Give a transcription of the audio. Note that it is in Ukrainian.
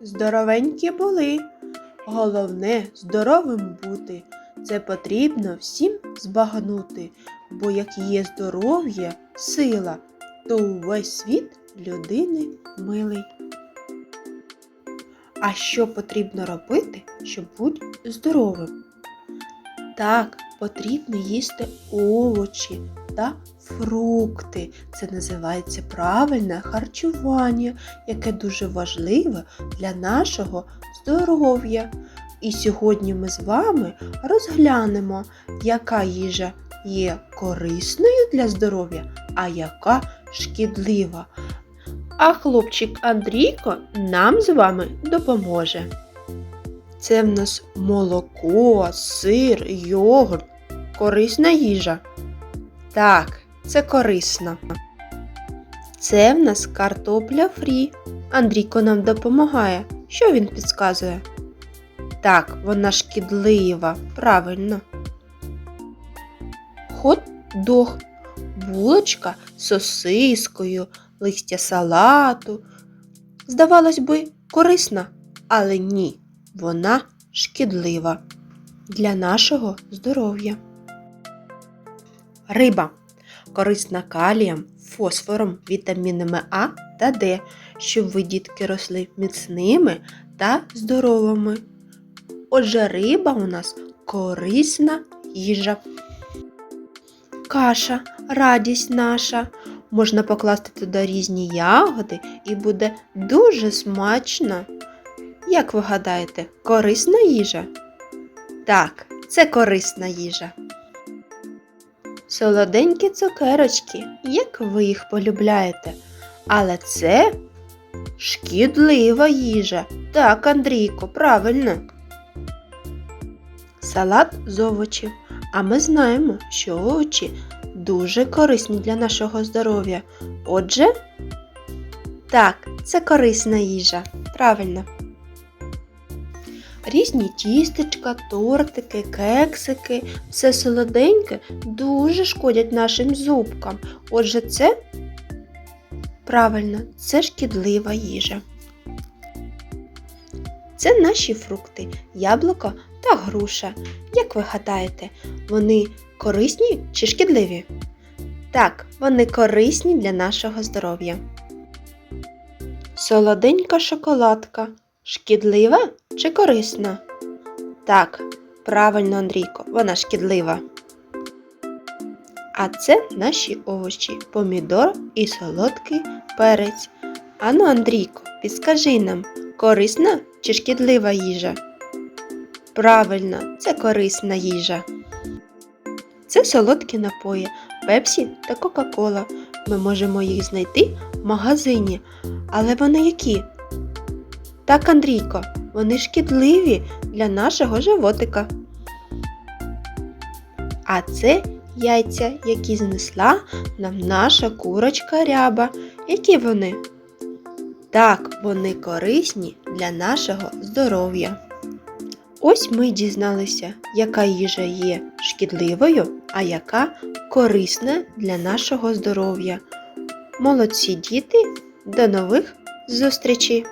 Здоровенькі були. Головне здоровим бути. Це потрібно всім збагнути, бо як є здоров'я, сила, то увесь світ людини милий. А що потрібно робити, щоб бути здоровим? Так, потрібно їсти овочі та фрукти. Це називається правильне харчування, яке дуже важливе для нашого здоров'я. І сьогодні ми з вами розглянемо, яка їжа є корисною для здоров'я, а яка шкідлива. А хлопчик Андрійко нам з вами допоможе. Це в нас молоко, сир, йогурт. Корисна їжа. Так, це корисно. Це в нас картопля фрі. Андрійко нам допомагає. Що він підказує? Так, вона шкідлива, правильно. Хот-дог. Булочка з сосискою, листя салату. Здавалось би, корисна, але ні, вона шкідлива для нашого здоров'я. Риба корисна калієм, фосфором, вітамінами А та Д, щоб ви дітки росли міцними та здоровими. Отже, риба у нас корисна їжа. Каша радість наша. Можна покласти туди різні ягоди і буде дуже смачно. Як ви гадаєте, корисна їжа? Так, це корисна їжа. Солоденькі цукерочки, як ви їх полюбляєте. Але це шкідлива їжа. Так, Андрійко, правильно. Салат з овочів. А ми знаємо, що овочі дуже корисні для нашого здоров'я. Отже, так, це корисна їжа. Правильно. Різні тістечка, тортики, кексики, все солоденьке дуже шкодять нашим зубкам. Отже, це правильно, це шкідлива їжа. Це наші фрукти, яблуко та груша. Як ви гадаєте, вони корисні чи шкідливі? Так, вони корисні для нашого здоров'я. Солоденька шоколадка. Шкідлива чи корисна? Так, правильно, Андрійко, вона шкідлива. А це наші овочі, помідор і солодкий перець. Ану, Андрійко, підскажи нам, корисна чи шкідлива їжа? Правильно, це корисна їжа. Це солодкі напої, пепсі та Кока-Кола. Ми можемо їх знайти в магазині. Але вони які? Так, Андрійко, вони шкідливі для нашого животика. А це яйця, які знесла нам наша курочка ряба. Які вони? Так, вони корисні для нашого здоров'я. Ось ми дізналися, яка їжа є шкідливою, а яка корисна для нашого здоров'я. Молодці діти, до нових зустрічей!